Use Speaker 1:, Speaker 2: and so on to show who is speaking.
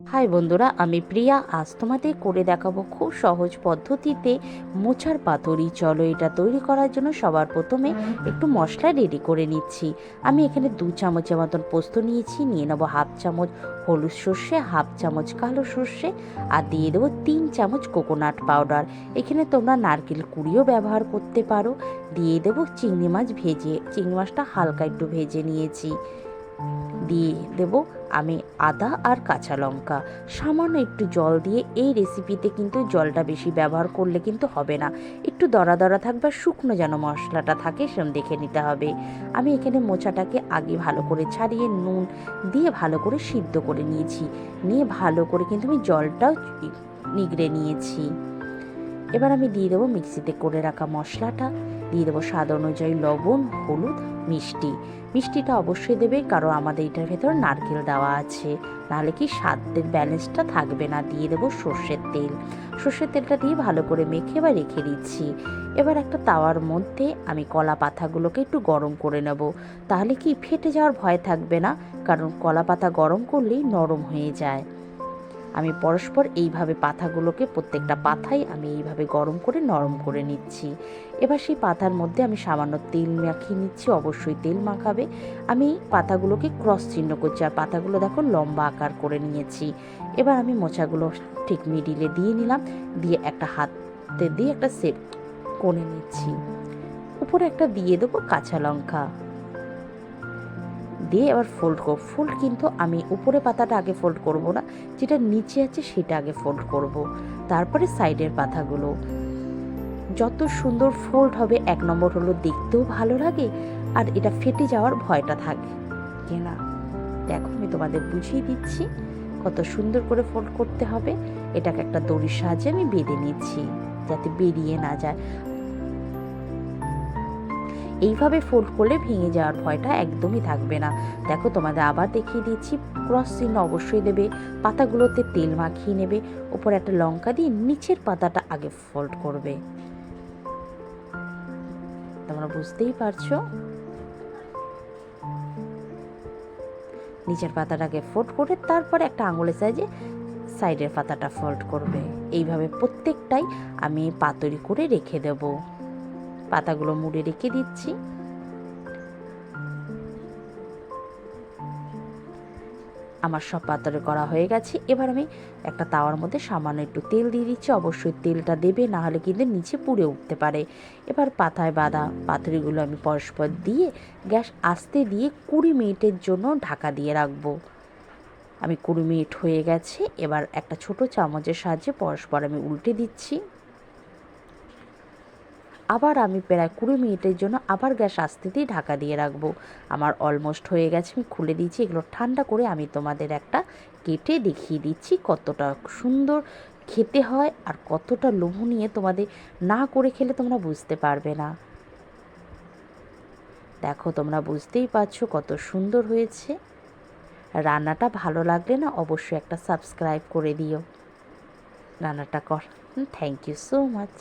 Speaker 1: High বন্ধুরা, আমি প্রিয়া। আজ তোমাদের করে দেখাবো খুব সহজ পদ্ধতিতে মোচার পাতুরি। চলো এটা তৈরি করার জন্য সবার প্রথমে একটু মশলা রেডি করে নিচ্ছি। আমি এখানে দু চামচের মতন পোস্ত নিয়েছি, নিয়ে নেব হাফ চামচ হলুদ সর্ষে, হাফ চামচ কালো সর্ষে আর দিয়ে দেবো তিন চামচ কোকোনাট পাউডার। এখানে তোমরা নারকেল কুড়িও ব্যবহার করতে পারো। দিয়ে দেবো চিংড়ি মাছ ভেজে, চিংড়ি মাছটা হালকা একটু ভেজে নিয়েছি। দিয়ে দেব আমি আদা আর কাঁচা লঙ্কা। সামান্য একটু জল দিয়ে এই রেসিপিতে কিন্তু জলটা বেশি ব্যবহার করলে কিন্তু হবে না। একটু দরা দরা থাকবে আর শুকনো যেন মশলাটা থাকে সেরকম দেখে নিতে হবে। আমি এখানে মোচাটাকে আগে ভালো করে ছাড়িয়ে নুন দিয়ে ভালো করে সিদ্ধ করে নিয়েছি। নিয়ে ভালো করে কিন্তু আমি জলটাও নিগড়ে নিয়েছি। এবার আমি দিয়ে দেবো মিক্সিতে করে রাখা মশলাটা। দিয়ে দেবো স্বাদ অনুযায়ী লবণ, হলুদ, মিষ্টি। মিষ্টিটা অবশ্যই দেবে, কারণ আমাদের এটার ভেতর নারকেল দেওয়া আছে। নাহলে কি স্বাদের ব্যালেন্সটা থাকবে না? দিয়ে দেবো সর্ষের তেল। সর্ষের তেলটা দিয়ে ভালো করে মেখে বা রেখে দিচ্ছি। এবার একটা তাওয়ার মধ্যে আমি কলা পাতাগুলোকে একটু গরম করে নেব। তাহলে কি ফেটে যাওয়ার ভয় থাকবে না? কারণ কলা পাতা গরম করলেই নরম হয়ে যায়। আমি পরস্পর এইভাবে পাতাগুলোকে প্রত্যেকটা পাতাই আমি এইভাবে গরম করে, নরম করে নিচ্ছি। এবার সেই পাতার মধ্যে আমি সামান্য তেল মাখিয়ে নিচ্ছি, অবশ্যই তেল মাখাবে। আমি পাতাগুলোকে ক্রস চিহ্ন করছি আর পাতাগুলো দেখো লম্বা আকার করে নিয়েছি। এবার আমি মোচাগুলো ঠিক মিডিলে দিয়ে নিলাম, দিয়ে একটা হাতে দিয়ে একটা সেট করে নিচ্ছি। উপরে একটা দিয়ে দেবো কাঁচা লঙ্কা। দিয়ে এবার ফোল্ড করব। ফোল্ড কিন্তু আমি উপরে পাতাটা আগে ফোল্ড করব না, যেটা নিচে আছে সেটা আগে ফোল্ড করব। তারপরে সাইডের পাতাগুলো। যত সুন্দর ফোল্ড হবে, এক নম্বর হলো দেখতেও ভালো লাগে, আর এটা ফেটে যাওয়ার ভয়টা থাকে। কেনা দেখো, আমি তোমাদের বুঝিয়ে দিচ্ছি কত সুন্দর করে ফোল্ড করতে হবে। এটাকে একটা দড়ির সাহায্যে আমি বেঁধে নিচ্ছি, যাতে বেরিয়ে না যায়। এইভাবে ফোল্ড করলে ভেঙে যাওয়ার ভয়টা একদমই থাকবে না। দেখো, তোমাদের আবার দেখিয়ে দিচ্ছি। ক্রস চিহ্ন অবশ্যই দেবে, পাতাগুলোতে তেল মাখিয়ে নেবে, ওপরে একটা লঙ্কা দিয়ে নিচের পাতাটা আগে ফোল্ড করবে। তোমরা বুঝতেই পারছ? নিচের পাতাটাকে ফোল্ড করে তারপরে একটা আঙুলের সাইজে সাইডের পাতাটা ফোল্ড করবে। এইভাবে প্রত্যেকটাই আমি পাতরি করে রেখে দেবো। পাতাগুলো মুড়ে রেখে দিচ্ছি। আমার সব পাতরে করা হয়ে গেছে। এবার আমি একটা তাওয়ার মধ্যে সামান্য একটু তেল দিয়ে দিচ্ছি। অবশ্যই তেলটা দেবে, না হলে কিন্তু নিচে পুড়ে উঠতে পারে। এবার পাতায় বাঁধা পাতুরিগুলো আমি পরস্পর দিয়ে গ্যাস আস্তে দিয়ে কুড়ি মিনিটের জন্য ঢাকা দিয়ে রাখব। আমি কুড়ি মিনিট হয়ে গেছে। এবার একটা ছোট চামচের সাহায্যে পরস্পর আমি উল্টে দিচ্ছি। আবার আমি প্রায় কুড়ি মিনিটের জন্য আবার গ্যাস আস্তে দিয়ে ঢাকা দিয়ে রাখব। আমার অলমোস্ট হয়ে গেছে, আমি খুলে দিচ্ছি এগুলো ঠান্ডা করে আমি তোমাদের একটা কেটে দেখিয়ে দিচ্ছি কতটা সুন্দর খেতে হয় আর কতটা লোভনীয় তোমাদের না করে খেলে তোমরা বুঝতে পারবে না। দেখো, তোমরা বুঝতেই পারছ কত সুন্দর হয়েছে। রান্নাটা ভালো লাগলে না অবশ্যই একটা সাবস্ক্রাইব করে দিও। রান্নাটা কর। Thank you so much